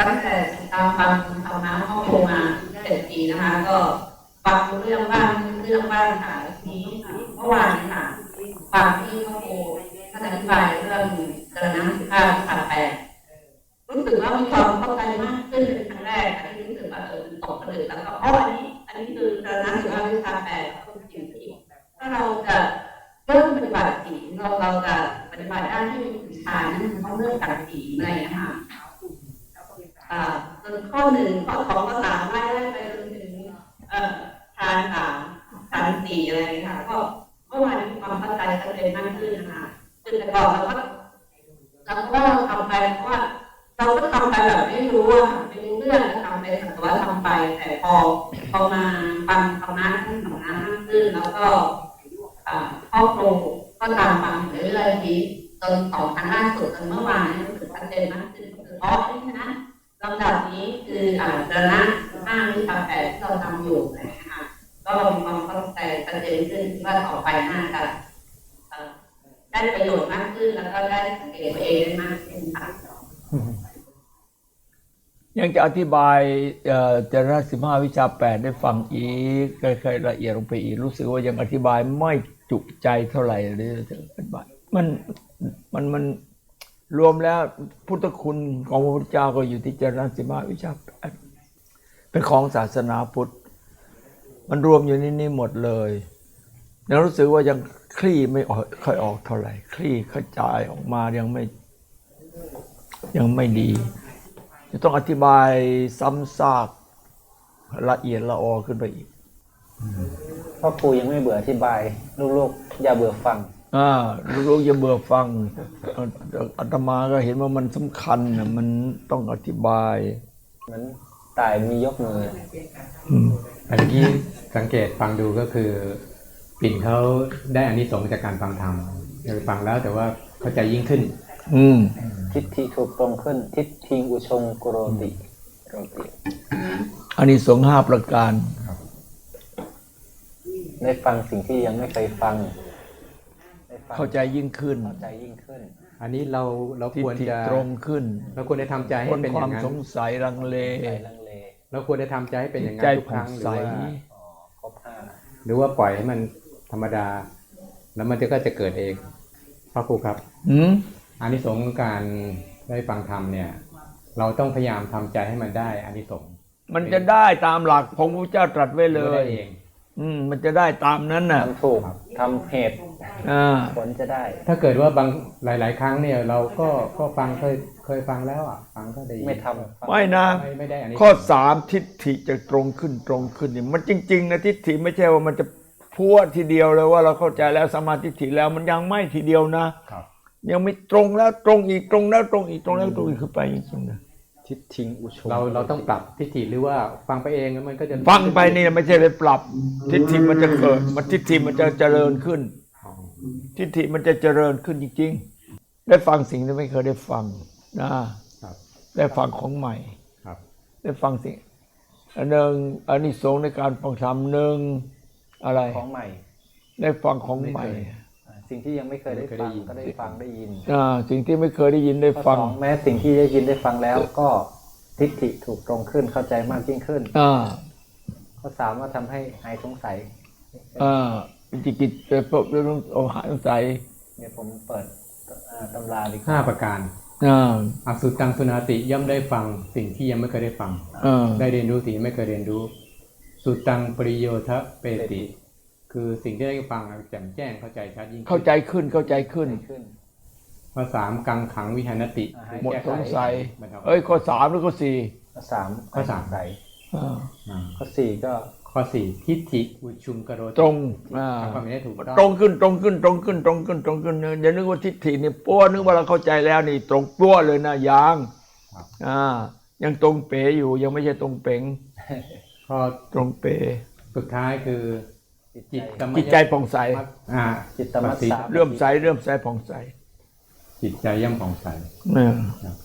ตั้งแต่ติดตามฟังธรรมะห้องครูมาเจ็ดปีนะคะ ก็ฟังเรื่องบ้างเรื่องบ้างค่ะทีเมื่อวานนี้ค่ะฟังที่ห้องครูท่านอธิบายเรื่องกระนั้นสิบห้าขาแปดรู้สึกว่ามีความเข้าใจมากขึ้นเป็นครั้งแรกค่ะที่รู้สึกว่าเออตกผลึกแล้วก็อ๋ออันนี้ อันนี้คือกระนั้นสิบห้าวิชาแปดก็เป็นสิ่งที่ถ้าเราจะเริ่มปฏิบัติศีลเราเราจะปฏิบัติได้ที่มีศีลทานนั่นคือต้องเริ่มจากศีลอะไรอย่างเงี้ยค่ะ ข้อหนึ่งข้อสองข้อสามไล่ไล่ไปจนถึงเอ่อทานสามทานสี่อะไรค่ะ ก็เมื่อวานมีความเข้าใจชัดเจนมากขึ้นนะคะคือแต่ก่อนเราก็เราก็ทำไปเพราะว่าเราก็ทำไปแบบไม่รู้อะค่ะไม่รู้เรื่องทำไปสักแต่ว่าทำไป แต่พอพอมาฟังธรรมะท่านสำนักมากขึ้นแล้วก็อ่าครอบครัวก็ตามฟังเรื่อยๆทีจนสองครั้งล่าสุดจนเมื่อวานนี้รู้สึกชัดเจนมากขึ้นคืออ๋อนี่นะ ลำดับนี้คืออ่าจรณะห้าวิชาแปดที่เราทำอยู่นะคะก็เรามีความเข้าใจชัดเจนขึ้นว่าต่อไปน่าจะเอ่อได้ประโยชน์มากขึ้นแล้วก็ได้สังเกตตัวเองได้มากขึ้นค่ะยังจะอธิบายเอ่อจรณะสิบห้าวิชาแปดได้ฟังอีกค่อยๆละเอียดลงไปอีกรู้สึกว่ายังอธิบายไม่จุใจเท่าไหร่เลยอธิบายมันมันมัน รวมแล้วพุทธคุณของพระพุทธเจ้าก็อยู่ที่จรณสิบห้าวิชาแปดเป็นของศาสนาพุทธ มันรวมอยู่ในนี้หมดเลยแล้วรู้สึกว่ายังคลี่ไม่ออกค่อยออกเท่าไหร่ คลี่กระจายออกมายังไม่ยังไม่ดี จะต้องอธิบายซ้ำซากละเอียดละออขึ้นไปอีกพ่อครูยังไม่เบื่ออธิบาย ลูกๆ อย่าเบื่อฟัง อ่าลูกๆอย่าเบื่อฟังอ่าอาตมาก็เห็นว่ามันสำคัญนะมันต้องอธิบายเหมือนตายมียกมือ อืมอันนี้สังเกตฟังดูก็คือ ปิ่นเขาได้อานิสงส์จากการฟังธรรมคือฟังแล้วแต่ว่าเข้าใจยิ่งขึ้น อืมทิฏฐิถูกตรงขึ้น ทิฏฐิอุชงกุโรติโรติอันนี้สงส์ห้าประการ ได้ฟังสิ่งที่ยังไม่เคยฟังได้ ฟังเข้าใจยิ่งขึ้น เข้าใจยิ่งขึ้น อันนี้เราเราทิฏควรฐิจะตรงขึ้นเราควรได้ทำใจให้พ้นเป็นคอวามย่างนั้นสงสัยลังเล ใจลังเลเราควรได้ทำใจให้เป็นอย่างนั้ใจนทุกคผ่องรั้งหรือใสว่าอ๋อครบห้าหรือว่าปล่อยให้มันธรรมดา แล้วมันก็จะเกิดเองพระครูครับอืมอานิสงส์ของการได้ฟังธรรมเนี่ย เราต้องพยายามทำใจให้มันได้อานิสงส์มันจะได้ตามหลักของพระเจ้าตรัสไว้เลได้ยเอง อืมมันจะได้ตามนั้นน่ะ ทำถูกทำเหตุอ่า ผลจะได้ ถ้าเกิดว่าบางหลาย ๆ ครั้งเนี่ยเราก็ก็ฟังเคยเคยฟังแล้วอะฟังก็ได้ไม่ทำไม่นะ ไม่ไม่ได้อันนี้ข้อสามทิฏฐิจะตรงขึ้นตรงขึ้นนี่มันจริง ๆ นะทิฏฐิไม่ใช่ว่ามันจะพัวทีเดียวเลยว่าเราเข้าใจแล้วสมมาทิฏฐิแล้วมันยังไม่ทีเดียวนะ ครับ ยังไม่ตรงแล้วตรงอีกตรงแล้วตรงอีกตรงแล้วตรงอีกคือไปจริงๆนะ ทิฏฐิอุชงเราเราต้องปรับทิฏฐิหรือว่าฟังไปเองแล้วมันก็จะฟังไปนี่ไม่ใช่ไปปรับ ทิฏฐิมันจะเกิด มันทิฏฐิมันจะเจริญขึ้นอ๋อทิฏฐิมันจะเจริญขึ้นจริง ๆ ได้ฟังสิ่งที่ไม่เคยได้ฟังนะครับได้ฟังของใหม่ครับได้ฟังสิ่งอันหนึ่งอันนี้สงส์ในการฟังธรรมหนึ่งอะไรของใหม่ ได้ฟังของใหม่อ่า สิ่งที่ยังไม่เคยได้ฟังก็ได้ฟังได้ยินอ่าสิ่งที่ไม่เคยได้ยินได้ข้อฟังสองแม้สิ่งที่ได้ยินได้ฟังแล้วก็ทิฏฐิถูกตรงขึ้นเข้าใจมากยิ่งขึ้นอ่าข้อสามว่าทำให้หายสงสัยอ่าจิกิจเปรบเรื่องเอาหายสงสัยเดี๋ยวผมเปิดอ่าตำราดีกว่าห้าประการอ่าอสุตังสุนาติย่อมได้ฟังสิ่งที่ยังไม่เคยได้ฟังอ่าได้เรียนรู้สิ่งที่ไม่เคยเรียนรู้ สุตังปริโยทะเปติ คือสิ่งที่ได้ฟังแจ่มแจ้งเข้าใจชัดยิ่งขึ้นเข้าใจขึ้นเข้าใจขึ้นขึ้นข้อสามกังขังวิหารติอ่าคือหมดแก้ไขสงสัยบรรเทาเอ้ยข้อสามหรือข้อสี่ข้อสามข้อสามหยสงสัยอ่าอ่าข้อสี่ก็ข้อสี่ทิฏฐิอุชุมกโรติตรงอ่าทำความเห็นได้ถูกต้องตรงขึ้นตรงขึ้นตรงขึ้นตรงขึ้นตรงขึ้นอย่านึกว่าทิฏฐินี่ปั้วนึกว่าเราเข้าใจแล้วนี่ ตรงปั้วเลยนะยังครับอ่ายังตรงเป๋อยู่ยังไม่ใช่ตรงเป๋งข้อตรงเป๋สุดท้ายคือ จิตจิตใจกรรมจิตใจผ่องใสอ่าจิตตมัสสะเริ่อมใสเริ่อมใสผ่องใส จิตใจย่อมผ่องใสเนี่ย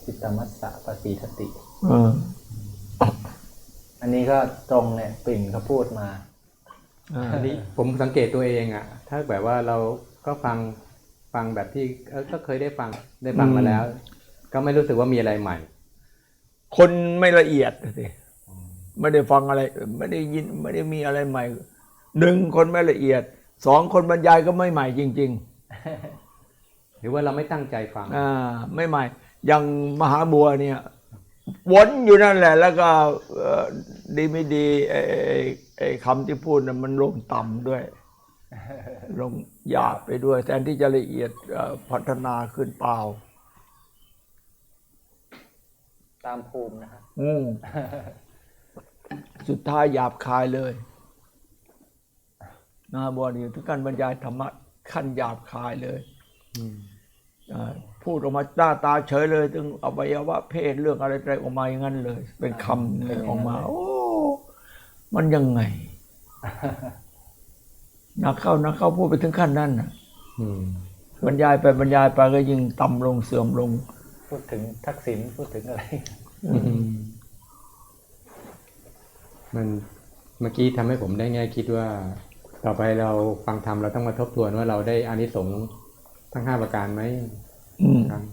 จิตตมัสสะปสีทติเอออันนี้ก็ตรงเนี่ยปิ่นเขาพูดมาอ่าอันนี้ผมสังเกตตัวเองอะ ถ้าแบบว่าเราก็ฟังฟังแบบที่เออก็เคยได้ฟังได้ฟังมาแล้ว ก็ไม่รู้สึกว่ามีอะไรใหม่ คนไม่ละเอียดสิไม่ได้ฟังอะไร ไม่ได้ยินไม่ได้มีอะไรใหม่ หนึ่งคนไม่ละเอียดสองคนบรรยายก็ไม่ใหม่จริง หรือว่าเราไม่ตั้งใจฟัง ๆอ่าไม่ใหม่ อย่างมหาบัวเนี่ยวนอยู่นั่นแหละ แล้วก็เอ่อดีไม่ดีไอ้ไอ้ไอ้คำที่พูดน่ะมันลงต่ำด้วย ลงหยาบไปด้วยแทนที่จะละเอียดเอ่อพัฒนาขึ้นเปล่า ตามภูมินะฮะอืม สุดท้ายหยาบคายเลย นะบัวนี่ทุกการบรรยายธรรมะขั้นหยาบคายเลยอ่าพูดออกมาหน้าตาเฉยเลยถึงอวัยวะเพศเรื่องอะไรอะไรออกมาอย่างนั้นเลย เป็นคำเลยออกมา โอ้ มันยังไงนักเข้านักเข้าพูดไปถึงขั้นนั้นน่ะอืมบรรยายไปบรรยายไปก็ยิ่งต่ำลงเสื่อมลง พูดถึงทักษิณพูดถึงอะไรมันเมื่อกี้ทำให้ผมได้แง่คิดว่า ต่อไปเราฟังธรรมเราต้องมาทบทวนว่าเราได้อานิสงส์ทั้งห้าประการไหมอืมครับ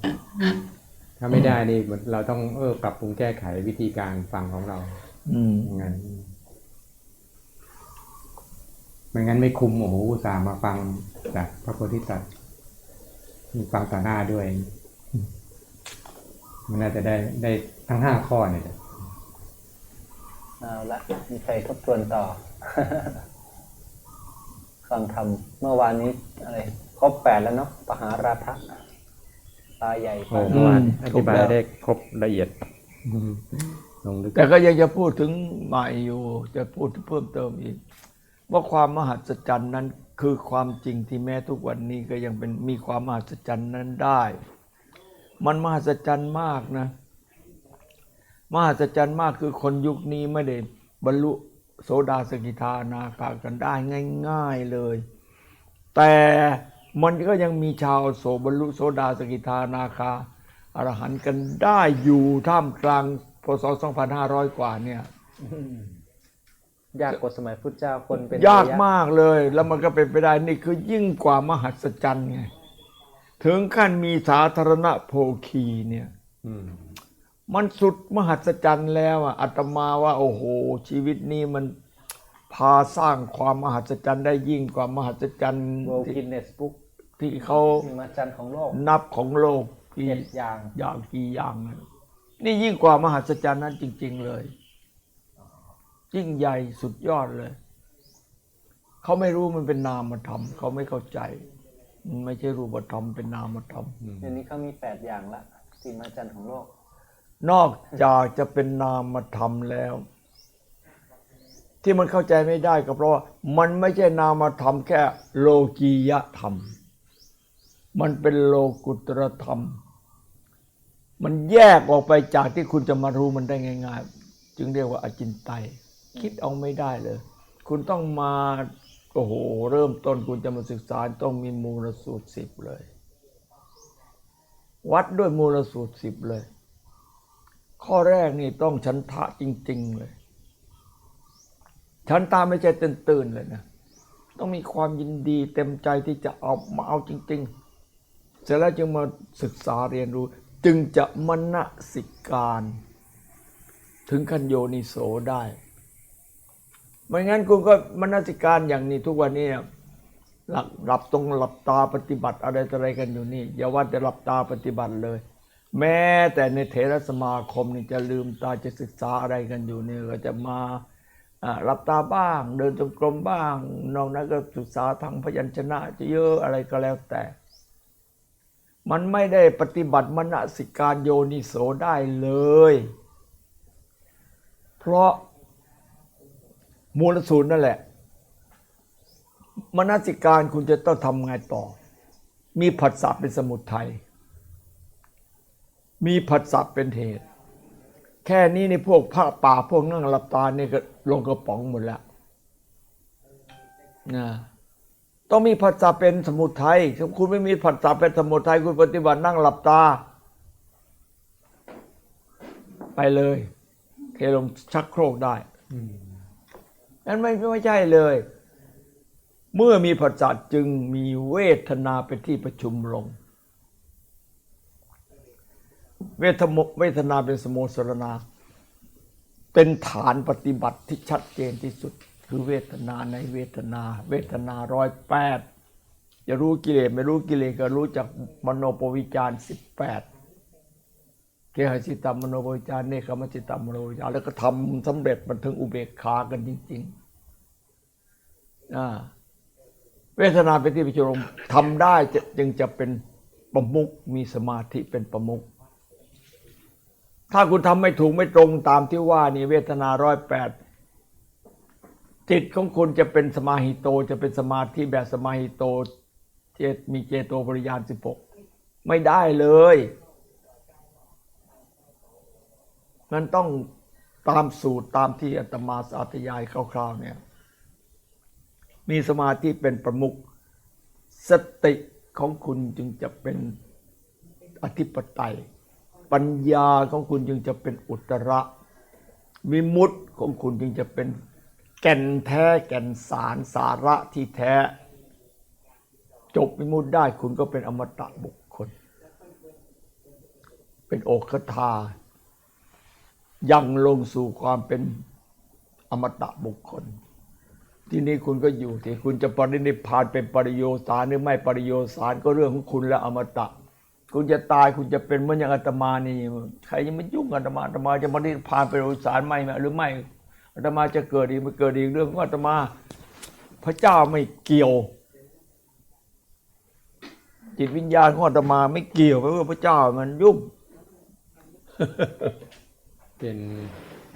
ถ้าไม่ได้นี่เราต้องเออปรับปรุงแก้ไขวิธีการฟังของเรา อืมอย่างนั้นไม่งั้นไม่คุ้มโอ้โหอุตส่าห์มาฟังจากพระโพธิสัตว์มีฟังต่อหน้าด้วย มันน่าจะได้ได้ทั้งห้าข้อเนี่ยเอาละมีใครทบทวนต่อ ฟังธรรมเมื่อวานนี้อะไรครบแปดแล้วเนาะปหาราทะตาใหญ่โอ้ปาเมื่อวานอืมอธิบายครบแล้วได้ครบละเอียดลงลึกแต่ก็ยังจะพูดถึงใหม่อยู่ จะพูดเพิ่มเติมอีก ว่าความมหัศจรรย์นั้นคือความจริงที่แม้ทุกวันนี้ก็ยังเป็นมีความมหัศจรรย์นั้นได้ มันมหัศจรรย์มากนะ มหัศจรรย์มากคือคนยุคนี้ไม่ได้บรรลุ โสดาสกิทาอนาคากันได้ง่าย ๆเลย แต่มันก็ยังมีชาวโสบรรลุโสดาสกิทาอนาคาอรหันต์กันได้อยู่ท่ามกลางพศ2500 กว่าเนี่ยยากกว่าสมัยพุทธเจ้าคนเป็นยากระะมากเลย แล้วมันก็เป็นไปได้นี่คือยิ่งกว่ามหัศจรรย์ไง ถึงขั้นมีสาธารณโภคีเนี่ยอื มมันสุดมหัศจรรย์แล้วอะอาตมาว่าโอ้โห ชีวิตนี้มันพาสร้างความมหัศจรรย์ได้ยิ่งกว่ามหัศจรรย์โวกินเนสบุ๊กที่เขาสิ่งมหัศจรรย์ของโลก นับของโลกกี่เจ็ดอย่างอย่างกี่อย่างนะนี่ยิ่งกว่ามหัศจรรย์นั้นจริง ๆเลย ยิ่งใหญ่สุดยอดเลย เขาไม่รู้มันเป็นนามธรรมเขาไม่เข้าใจมันไม่ใช่รูปธรรมเป็นนามธรรมเดี๋ยวนี้เขามีแปดอย่างละสิ่งมหัศจรรย์ของโลก นอกจากจะเป็นนามธรรมแล้ว ที่มันเข้าใจไม่ได้ก็เพราะว่ามันไม่ใช่นามธรรมแค่โลกียธรรม มันเป็นโลกุตรธรรม มันแยกออกไปจากที่คุณจะมารู้มันได้ง่าย ๆ จึงเรียกว่าอจินไตยคิดเอาไม่ได้เลย คุณต้องมาโอ้โหเริ่มต้นคุณจะมาศึกษาต้องมีมูลสูตรสิบเลย วัดด้วยมูลสูตรสิบเลย ข้อแรกนี่ต้องฉันทะจริง ๆ เลย ฉันตาไม่ใช่ตื่นๆเลยนะ ต้องมีความยินดีเต็มใจที่จะเอามาเอาจริง ๆ เสร็จแล้วจึงมาศึกษาเรียนรู้ จึงจะมณสิการ ถึงคันโยนิโสได้ ไม่งั้นคุณก็มนสิการอย่างนี้ทุกวันนี้หลับหลับตรงหลับตาปฏิบัติอะไรออะไรกันอยู่นี่ อย่าว่าแต่หลับตาปฏิบัติเลย แม้แต่ในเถรสมาคมนี่จะลืมตาจะศึกษาอะไรกันอยู่เนี่ยก็จะมาอ่าหลับตาบ้าง เดินจงกรมบ้าง นอกนั้นก็ศึกษาทางพยัญชนะจะเยอะอะไรก็แล้วแต่ มันไม่ได้ปฏิบัติมนสิการโยนิโสได้เลย เพราะมูลสูตรนั่นแหละมนสิการคุณจะต้องทำไงต่อ มีผัสสะเป็นสมุทัย มีผัสสะเป็นเหตุ แค่นี้ในพวกพระป่าพวกนั่งหลับตาเนี่ยก็ลงกระป๋องหมดแล้วนะต้องมีผัสสะเป็นสมุทัยถ้าคุณไม่มีผัสสะเป็นสมุทัยคุณปฏิบัตินั่งหลับตา ไปเลยเทลงชักโครกได้นั้นไม่ไม่ใช่เลย เมื่อมีผัสสะจึงมีเวทนาเป็นที่ประชุมลง เวทโมเวทนาเป็นสโมสรณา เป็นฐานปฏิบัติที่ชัดเจนที่สุด คือเวทนาในเวทนา เวทนาร้อยแปดจะรู้กิเลสไม่รู้กิเลสก็รู้จากมโนปวิจารสิบแปดเกหสิตามโนปวิจารเนคขมจิตามโนปวิจารแล้วก็ทำสำเร็จมันถึงอุเบกขากันจริงๆเวทนาเป็นที่ประชุมทำได้จึงจะเป็นประมุขมีสมาธิเป็นประมุข ถ้าคุณทำไม่ถูกไม่ตรงตามที่ว่านี่เวทนาร้อยแปดจิตของคุณจะเป็นสมาหิโตจะเป็นสมาธิแบบสมาหิโตเจตมีเจโตปริยานสิบหกไม่ได้เลย มันต้องตามสูตรตามที่อาตมาสาธยายคร่าวๆเนี่ย มีสมาธิเป็นประมุขสติของคุณจึงจะเป็นอธิปไตย ปัญญาของคุณจึงจะเป็นอุตระวิมุตติของคุณจึงจะเป็นแก่นแท้แก่นสารสาระที่แท้ จบวิมุตติได้คุณก็เป็นอมตะบุคคล เป็นโอคทายังลงสู่ความเป็นอมตะบุคคล ที่นี้คุณก็อยู่ที่คุณจะปรินิพานเป็นปริโยสารหรือไม่ปริโยสารก็เรื่องของคุณและอมตะ คุณจะตายคุณจะเป็นเหมือนอย่างอาตมานี่ใครยังไม่ยุ่งกับอาตมาอาตมาจะปรินิพพานเป็นอุสารไม่หรือไม่อาตมาจะเกิดอีกไม่เกิดอีกเรื่องของอาตมา พระเจ้าไม่เกี่ยว จิตวิญญาณของอาตมาไม่เกี่ยวเพราะว่าพระเจ้ามันยุ่งเป็น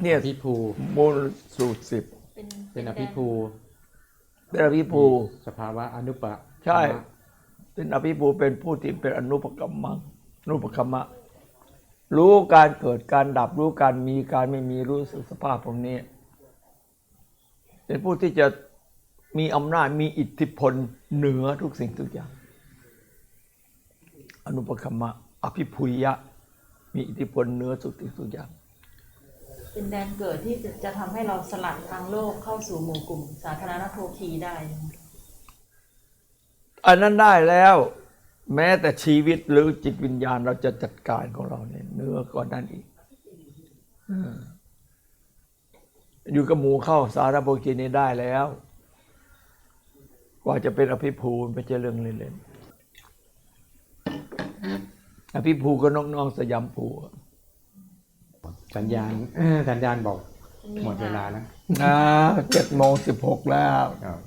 เนี่ยอภิภูโมลสูตรสิบเป็นเป็นอภิภูเป็นอภิภูสภาวะอนุปะใช่ เป็นอภิภูเป็นผู้ที่เป็นอนุปกรรมังอนุปกรรมะ รู้การเกิดการดับรู้การมีการไม่มีรู้สึกสภาพพวกนี้ เป็นผู้ที่จะมีอำนาจมีอิทธิพลเหนือทุกสิ่งทุกอย่าง อนุปกรรมะ อภิพุยะ มีอิทธิพลเหนือทุกสิ่งทุกอย่าง เป็นแดนเกิดที่จะจะทำให้เราสลัดทางโลกเข้าสู่หมู่กลุ่ม สาธารณโภคีได้ อันนั้นได้แล้ว แม้แต่ชีวิตหรือจิตวิญญาณเราจะจัดการของเราเนี่ยเนื้อกว่านั้นอีกอืมอยู่กับหมูเข้าสารโภคีนี่ได้แล้ว กว่าจะเป็นอภิภูมิไม่ใช่เรื่องเล่นๆอภิภูก็น้องๆสยามภูอะสัญญาณสัญญาณบอก หมดเวลาแล้วนะเจ็ดโมงสิบหกแล้วครับ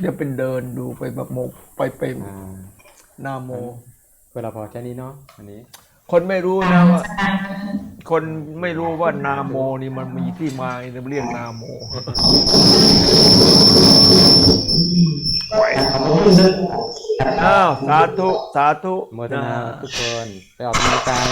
เดี๋ยวเป็นเดินดูไปแบบโมกไปไปอ่าหน้าโมเวลาพอแค่นี้เนาะวันนี้ คนไม่รู้นะว่า คนไม่รู้ว่านาโมนี่มันมีที่มาเรียกนาโม อ้าว สาธุ สาธุ โมทนาทุกคนไปออกกำลังกาย